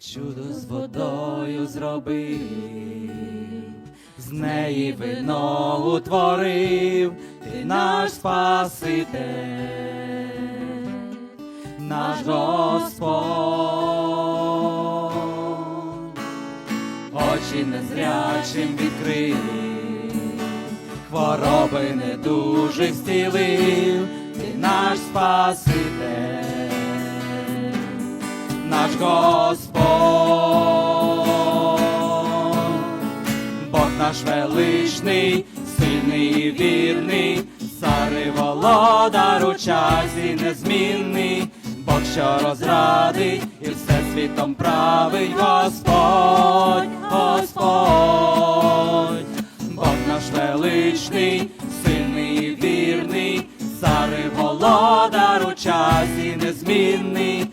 чудо з водою зробив, з неї вино утворив, ти наш Спаситель, наш Господь, очі незрячим відкрив, хвороби недужих зцілив, ти наш Спаситель наш Господь, Бог наш величний, сильний і вірний, цар володар у часі незмінний, Бог, що розрадить і все світом править. Господь, Господь, Бог наш величний, сильний і вірний, цар володар у часі незмінний,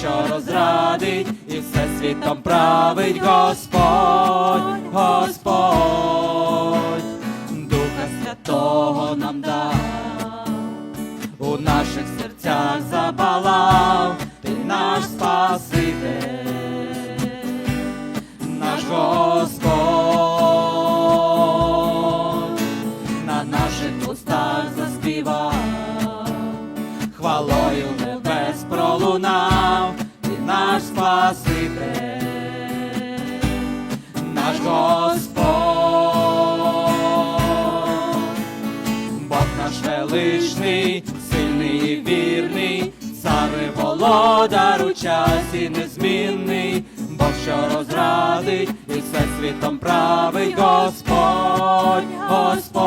що розрадить і все світом править Господь, Господь, Духа Святого нам дав, у наших серцях запалав, ти наш Спаситель, наш Господь, на наших устах заспівав, хвалою ти наш Спаситель, наш Господь, Бог наш величний, сильний і вірний, цар володар у часі незмінний, Бог, що розрадить і все світом править. Господь, Господь,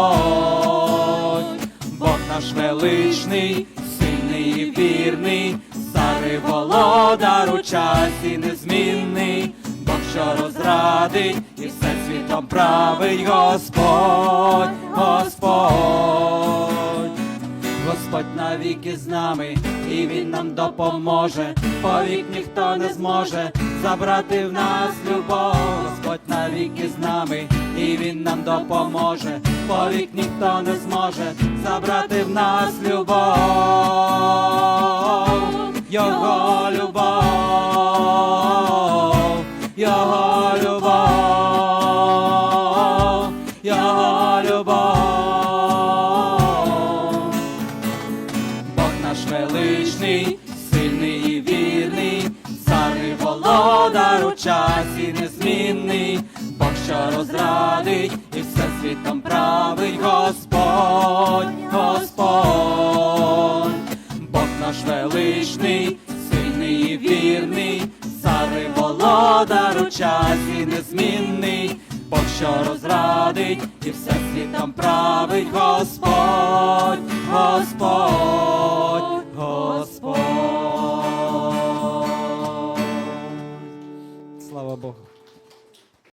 Бог наш величний, сильний і вірний, володар у часі незмінний, Бог, що розрадить і все світом править Господь, Господь. Господь навіки з нами, і Він нам допоможе, повік ніхто не зможе забрати в нас любов. Господь навіки з нами, і Він нам допоможе, повік ніхто не зможе забрати в нас любов, величний, сильний і вірний, цар і володар у часі незмінний, Бог, що розрадить і все світом править Господь, Господь, Бог наш величний, сильний і вірний, цар і володар у часі незмінний. Бог, що розрадить і все світом править Господь, Господь.